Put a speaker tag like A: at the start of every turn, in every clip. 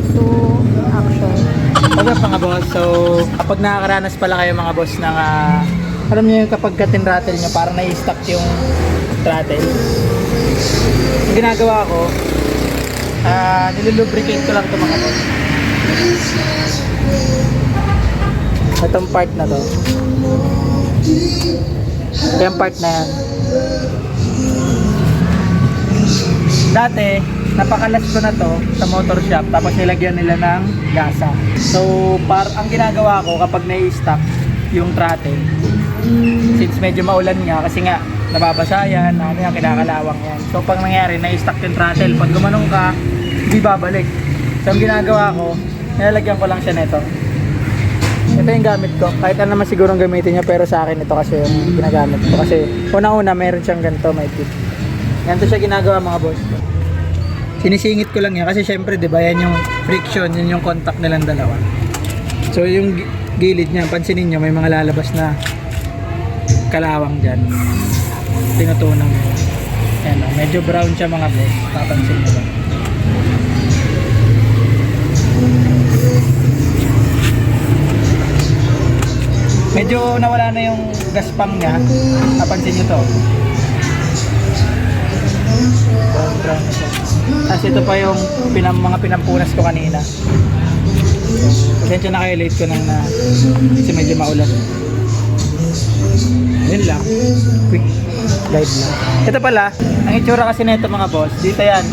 A: 2, action.
B: Up mga boss? So, kapag nakakaranas pala kayo mga boss ng ah, alam niyo yung kapag katin-rattle nyo, parang nai-stuck yung throttle. Ang ginagawa ko, ah nilulubricate ko lang ito mga boss. Itong part na to. Yung part na yan. Dati, napakalas ko na to sa motor shop tapos nilagyan nila ng gasa. So, par ang ginagawa ko kapag nai-stuck yung throttle, since medyo maulan nga kasi nga nababasa yan, ano yan, kinakalawang yan. So, pag nangyari, nai-stuck yung throttle, pag gumanong ka, hindi babalik. So, ang ginagawa ko, nilalagyan ko lang siya nito. Ito yung gamit ko. Kahit ano naman siguro gamitin niya, pero sa akin ito kasi yung ginagamit ko. Kasi una-una, meron siyang ganito, may tip. Ganito siya ginagawa mga boss. Sinisingit ko lang yan kasi syempre, di ba, yan yung friction, yun yung contact nilang dalawa. So, yung gi- gilid niya, pansinin nyo, may mga lalabas na kalawang dyan. Tinutunan mo. Yan, oh, medyo brown siya mga boss. Papansin nyo lang. Medyo nawala na yung gaspang niya. Napansin nyo to. Brown siya. Tapos ito pa yung pinam, mga pinampunas ko kanina. Pasensya na kayo ko nang na kasi medyo maulan. Yun lang. Quick guide lang. Ito pala, ang itsura kasi nito mga boss, dito yan.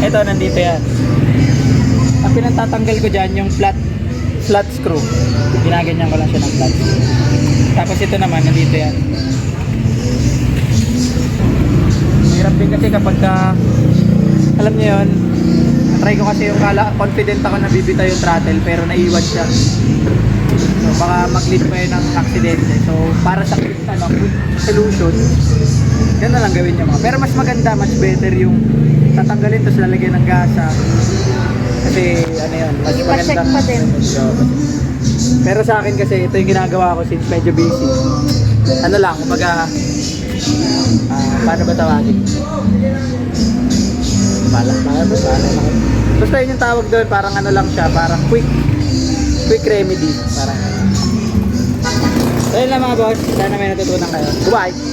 B: Ito, nandito yan. Ang pinagtatanggal ko dyan, yung flat flat screw. Ginaganyan ko lang siya ng flat screw. Tapos ito naman, nandito yan. Din kasi kapag ka, alam niyo yun, try ko kasi yung kala, confident ako na bibitaw yung throttle pero naiwan siya. So baka mag-lead pa yun ng aksidente. So para sa quick, ano, quick solution, yan na lang gawin niyo mga. Pero mas maganda, much better yung tatanggalin sa lalagyan ng gasa. Kasi ano yun, mas
A: Ipa-check
B: maganda.
A: pa din.
B: So, pero sa akin kasi ito yung ginagawa ko since medyo busy. Ano lang, kumbaga, ah, paano ba tawagin? Bala, bala, bala. Basta yun yung tawag doon, parang ano lang siya, parang quick, quick remedy. Parang, ayun lang mga boss, sana may natutunan kayo. Goodbye!